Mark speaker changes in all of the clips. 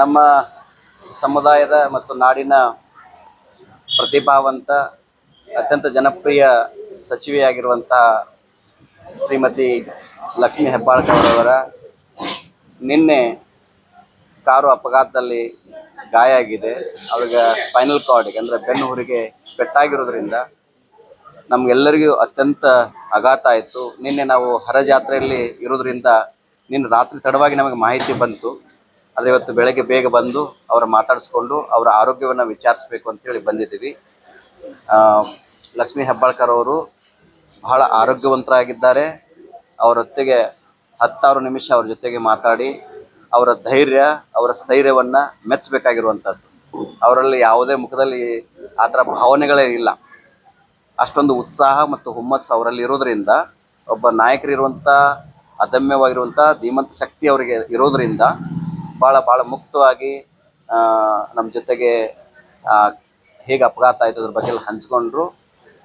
Speaker 1: ನಮ್ಮ ಸಮುದಾಯದ ಮತ್ತು ನಾಡಿನ ಪ್ರತಿಭಾವಂತ, ಅತ್ಯಂತ ಜನಪ್ರಿಯ ಸಚಿವೆಯಾಗಿರುವಂತಹ ಶ್ರೀಮತಿ ಲಕ್ಷ್ಮೀ ಅವರ ನಿನ್ನೆ ಕಾರು ಅಪಘಾತದಲ್ಲಿ ಗಾಯ ಆಗಿದೆ. ಅವ್ರಿಗೆ ಸ್ಪೈನಲ್ ಕಾರ್ಡಿಗೆ ಅಂದರೆ ಬೆನ್ನು ಹುರಿಗೆ ಪೆಟ್ಟಾಗಿರೋದ್ರಿಂದ ನಮಗೆಲ್ಲರಿಗೂ ಅತ್ಯಂತ ಆಘಾತ ಆಯಿತು. ನಿನ್ನೆ ನಾವು ಹರಜಾತ್ರೆಯಲ್ಲಿ ಇರೋದ್ರಿಂದ ನಿನ್ನೆ ರಾತ್ರಿ ತಡವಾಗಿ ನಮಗೆ ಮಾಹಿತಿ ಬಂತು, ಆದರೆ ಇವತ್ತು ಬೆಳಗ್ಗೆ ಬೇಗ ಬಂದು ಅವರ ಮಾತಾಡಿಸ್ಕೊಂಡು ಅವರ ಆರೋಗ್ಯವನ್ನು ವಿಚಾರಿಸ್ಬೇಕು ಅಂತೇಳಿ ಬಂದಿದ್ದೀವಿ. ಲಕ್ಷ್ಮೀ ಹೆಬ್ಬಾಳ್ಕರ್ ಅವರು ಬಹಳ ಆರೋಗ್ಯವಂತರಾಗಿದ್ದಾರೆ. ಅವರೊತ್ತಿಗೆ ಹತ್ತಾರು ನಿಮಿಷ ಅವ್ರ ಜೊತೆಗೆ ಮಾತಾಡಿ, ಅವರ ಧೈರ್ಯ, ಅವರ ಸ್ಥೈರ್ಯವನ್ನು ಮೆಚ್ಚಬೇಕಾಗಿರುವಂಥದ್ದು ಅವರಲ್ಲಿ ಯಾವುದೇ ಮುಖದಲ್ಲಿ ಆ ಥರ ಭಾವನೆಗಳೇ ಇಲ್ಲ. ಅಷ್ಟೊಂದು ಉತ್ಸಾಹ ಮತ್ತು ಹುಮ್ಮಸ್ಸು ಅವರಲ್ಲಿ ಇರೋದ್ರಿಂದ ಒಬ್ಬ ನಾಯಕರಿರುವಂಥ ಅದಮ್ಯವಾಗಿರುವಂಥ ಧೀಮಂತ ಶಕ್ತಿ ಅವರಿಗೆ ಇರೋದರಿಂದ ಭಾಳ ಭಾಳ ಮುಕ್ತವಾಗಿ ನಮ್ಮ ಜೊತೆಗೆ ಹೇಗೆ ಅಪಘಾತ ಆಯಿತು ಅದ್ರ ಬಗ್ಗೆ ಎಲ್ಲ ಹಂಚ್ಕೊಂಡ್ರು.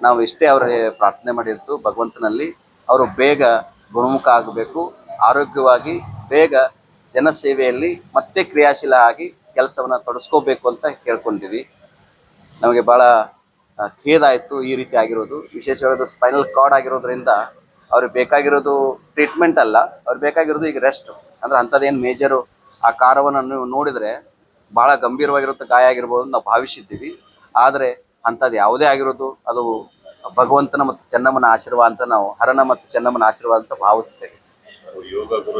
Speaker 1: ನಾವು ಇಷ್ಟೇ ಅವರಿಗೆ ಪ್ರಾರ್ಥನೆ ಮಾಡಿರ್ತು, ಭಗವಂತನಲ್ಲಿ ಅವರು ಬೇಗ ಗುಣಮುಖ ಆಗಬೇಕು. ಆರೋಗ್ಯವಾಗಿ ಬೇಗ ಜನಸೇವೆಯಲ್ಲಿ ಮತ್ತೆ ಕ್ರಿಯಾಶೀಲ ಆಗಿ ಕೆಲಸವನ್ನು ತೊಡಸ್ಕೋಬೇಕು ಅಂತ ಕೇಳ್ಕೊಂಡಿವಿ. ನಮಗೆ ಭಾಳ ಖೇದಾಯಿತು ಈ ರೀತಿ ಆಗಿರೋದು. ವಿಶೇಷವಾಗಿ ಸ್ಪೈನಲ್ ಕಾರ್ಡ್ ಆಗಿರೋದ್ರಿಂದ ಅವ್ರಿಗೆ ಬೇಕಾಗಿರೋದು ಟ್ರೀಟ್ಮೆಂಟ್ ಅಲ್ಲ ಅವ್ರಿಗೆ ಬೇಕಾಗಿರೋದು ಈಗ ರೆಸ್ಟ್ ಅಂದ್ರೆ ಅಂಥದ್ದೇನು ಮೇಜರು ಆ ಕಾರವನ್ನು ನೀವು ನೋಡಿದರೆ ಭಾಳ ಗಂಭೀರವಾಗಿರುತ್ತೆ ಗಾಯ ಆಗಿರ್ಬೋದು ನಾವು ಭಾವಿಸಿದ್ದೀವಿ. ಆದರೆ ಅಂಥದ್ದು ಯಾವುದೇ ಆಗಿರೋದು ಅದು ಭಗವಂತನ ಮತ್ತು ಚೆನ್ನಮ್ಮನ ಆಶೀರ್ವಾದ ಅಂತ ನಾವು ಹರನ ಮತ್ತು ಚೆನ್ನಮ್ಮನ ಆಶೀರ್ವಾದ ಅಂತ ಭಾವಿಸ್ತೇವೆ.
Speaker 2: ಯೋಗ ಗುರು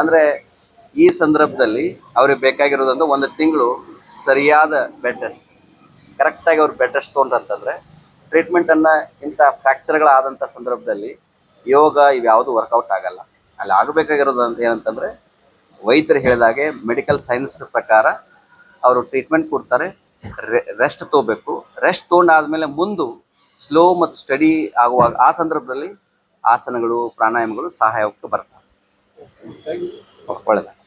Speaker 1: ಅಂದರೆ ಈ ಸಂದರ್ಭದಲ್ಲಿ ಅವ್ರಿಗೆ ಬೇಕಾಗಿರೋದಂದ್ರೆ ಒಂದು ತಿಂಗಳು ಸರಿಯಾದ ಬೆಡ್ ರೆಸ್ಟ್ ಕರೆಕ್ಟಾಗಿ ಅವ್ರು ಬೆಡ್ ರೆಸ್ಟ್ ತೊಗೊಂಡ್ರಂತಂದ್ರೆ ಟ್ರೀಟ್ಮೆಂಟನ್ನು ಇಂಥ ಫ್ರ್ಯಾಕ್ಚರ್ಗಳಾದಂಥ ಸಂದರ್ಭದಲ್ಲಿ ಯೋಗ ಇವ್ಯಾವುದು ವರ್ಕೌಟ್ ಆಗಲ್ಲ. ಅಲ್ಲಿ ಆಗಬೇಕಾಗಿರೋದು ಅಂತ ಏನಂತಂದರೆ ವೈದ್ಯರು ಹೇಳಿದಾಗೆ ಮೆಡಿಕಲ್ ಸೈನ್ಸ್ ಪ್ರಕಾರ ಅವರು ಟ್ರೀಟ್ಮೆಂಟ್ ಕೊಡ್ತಾರೆ ರೆಸ್ಟ್ ತೊಗೋಬೇಕು. ರೆಸ್ಟ್ ತೊಗೊಂಡಾದ್ಮೇಲೆ ಮುಂದು ಸ್ಲೋ ಮತ್ತು ಸ್ಟಡಿ ಆಗುವಾಗ ಆ ಸಂದರ್ಭದಲ್ಲಿ ಆಸನಗಳು, ಪ್ರಾಣಾಯಾಮಗಳು ಸಹಾಯಕ್ಕೆ ಬರ್ತವೆ. ಒಳ್ಳೆಯದು